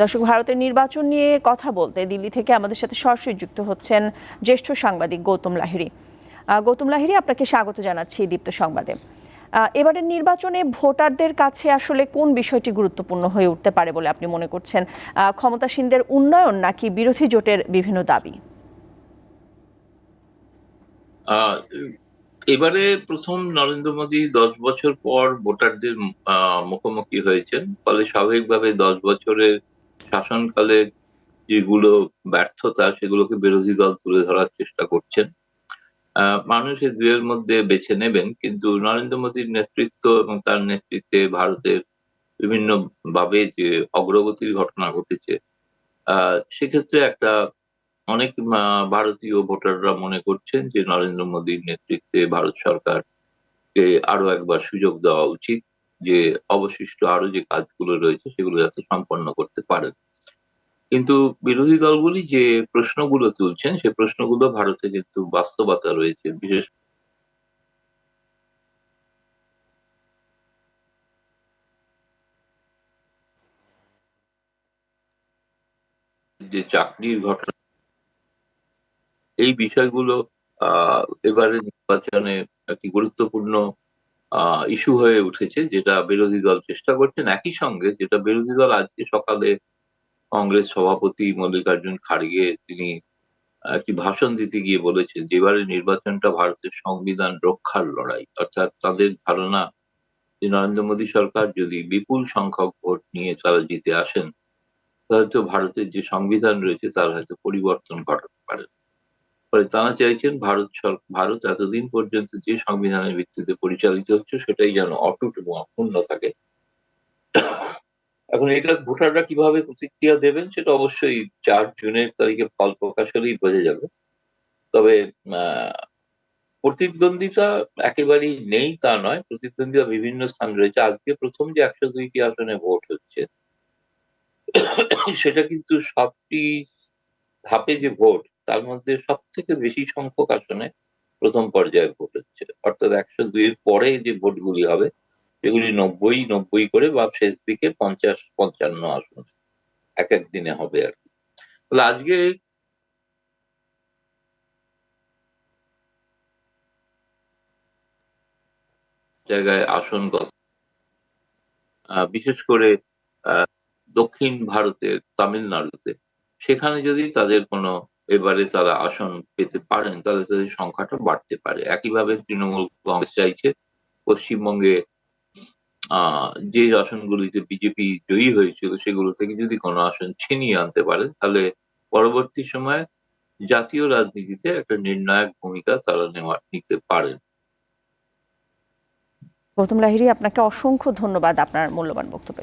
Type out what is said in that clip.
দর্শক, ভারতের নির্বাচন নিয়ে কথা বলতে দিল্লি থেকে আমাদের সাথে সরাসরি যুক্ত হচ্ছেন জ্যেষ্ঠ সাংবাদিক গৌতম লাহিড়ী। গৌতম লাহিড়ী, আপনাকে স্বাগত জানাচ্ছি দীপ্ত সংবাদে। এবারের নির্বাচনে ভোটারদের কাছে আসলে কোন বিষয়টি গুরুত্বপূর্ণ হয়ে উঠতে পারে বলে আপনি মনে করছেন? ক্ষমতাসীনদের উন্নয়ন নাকি বিরোধী জোটের বিভিন্ন দাবি? এবারে প্রথম নরেন্দ্র মোদী দশ বছর পর ভোটারদের মুখোমুখি হয়েছেন। ফলে স্বাভাবিকভাবে দশ বছরের শাসনকালের যেগুলো ব্যর্থতা, সেগুলোকে বিরোধী দল তুলে ধরার চেষ্টা করছেন। মানুষ এই দুয়ের মধ্যে বেছে নেবেন, কিন্তু নরেন্দ্র মোদীর নেতৃত্ব এবং তার নেতৃত্বে ভারতের বিভিন্ন ভাবে যে অগ্রগতির ঘটনা ঘটেছে সেক্ষেত্রে একটা অনেক ভারতীয় ভোটাররা মনে করছেন যে নরেন্দ্র মোদীর নেতৃত্বে ভারত সরকারকে আরও একবার সুযোগ দেওয়া উচিত। যে অবশিষ্ট আরও যে কাজগুলো রয়েছে সেগুলো যাতে সম্পন্ন করতে পারেন কিন্তু বিরোধী দলগুলি যে প্রশ্নগুলো তুলছেন, সে প্রশ্নগুলো ভারতে কিন্তু বাস্তবতা রয়েছে। বিশেষ যে চাকরির ঘটনা, এই বিষয়গুলো, আহ, এবারে নির্বাচনে একটি গুরুত্বপূর্ণ ইস্যু হয়ে উঠেছে, যেটা বিরোধী দল চেষ্টা করছেন। একই সঙ্গে যেটা বিরোধী দল আজকে সকালে কংগ্রেস সভাপতি মল্লিকার্জুন খাড়গে তিনি একটি ভাষণ দিতে গিয়ে বলেছেন যে এবারে নির্বাচনটা ভারতের সংবিধান রক্ষার লড়াই। অর্থাৎ তাদের ধারণা যে নরেন্দ্র মোদী সরকার যদি বিপুল সংখ্যক ভোট নিয়ে তারা জিতে আসেন হয়তো ভারতের যে সংবিধান রয়েছে, তার হয়তো পরিবর্তন ঘটাতে ফলে তারা চাইছেন ভারত ভারত এতদিন পর্যন্ত যে সংবিধানের ভিত্তিতে পরিচালিত হচ্ছে সেটাই যেন অটুট এবং অক্ষুণ্ণ থাকে। এখন এটা ভোটাররা কীভাবে প্রতিক্রিয়া দেবেন সেটা অবশ্যই চার জুনের তারিখে ফল প্রকাশ হলেই বোঝা যাবে। তবে প্রতিদ্বন্দ্বিতা একেবারেই নেই তা নয়। প্রতিদ্বন্দ্বিতা বিভিন্ন স্থান রয়েছে। আজকে প্রথম যে একশো দুইটি আসনে ভোট হচ্ছে, সেটা কিন্তু সবটি ধাপে যে ভোট তার মধ্যে সব থেকে বেশি সংখ্যক আসনে প্রথম পর্যায়ে ভোট হচ্ছে। অর্থাৎ একশো দুইয়ের পরে যে ভোটগুলি হবে সেগুলি নব্বই নব্বই করে বা শেষ দিকে পঞ্চাশ পঞ্চান্ন আসন এক এক দিনে হবে আর কি। তাহলে আজকে জায়গায় আহ, বিশেষ করে দক্ষিণ ভারতের তামিলনাড়ুতে সেখানে যদি তাদের কোনো এবারে তারা আসন পেতে পারেন, তাহলে তাদের সংখ্যাটা বাড়তে পারে। একইভাবে তৃণমূল কংগ্রেস চাইছে পশ্চিমবঙ্গে যে আসনগুলিতে বিজেপি জয়ী হয়েছিল, সেগুলো থেকে যদি কোনো আসন ছিনিয়ে আনতে পারেন, তাহলে পরবর্তী সময়ে জাতীয় রাজনীতিতে একটা নির্ণায়ক ভূমিকা তারা নেওয়া, নিতে পারেন। গৌতম লাহিড়ী, আপনাকে অসংখ্য ধন্যবাদ আপনার মূল্যবান বক্তব্যের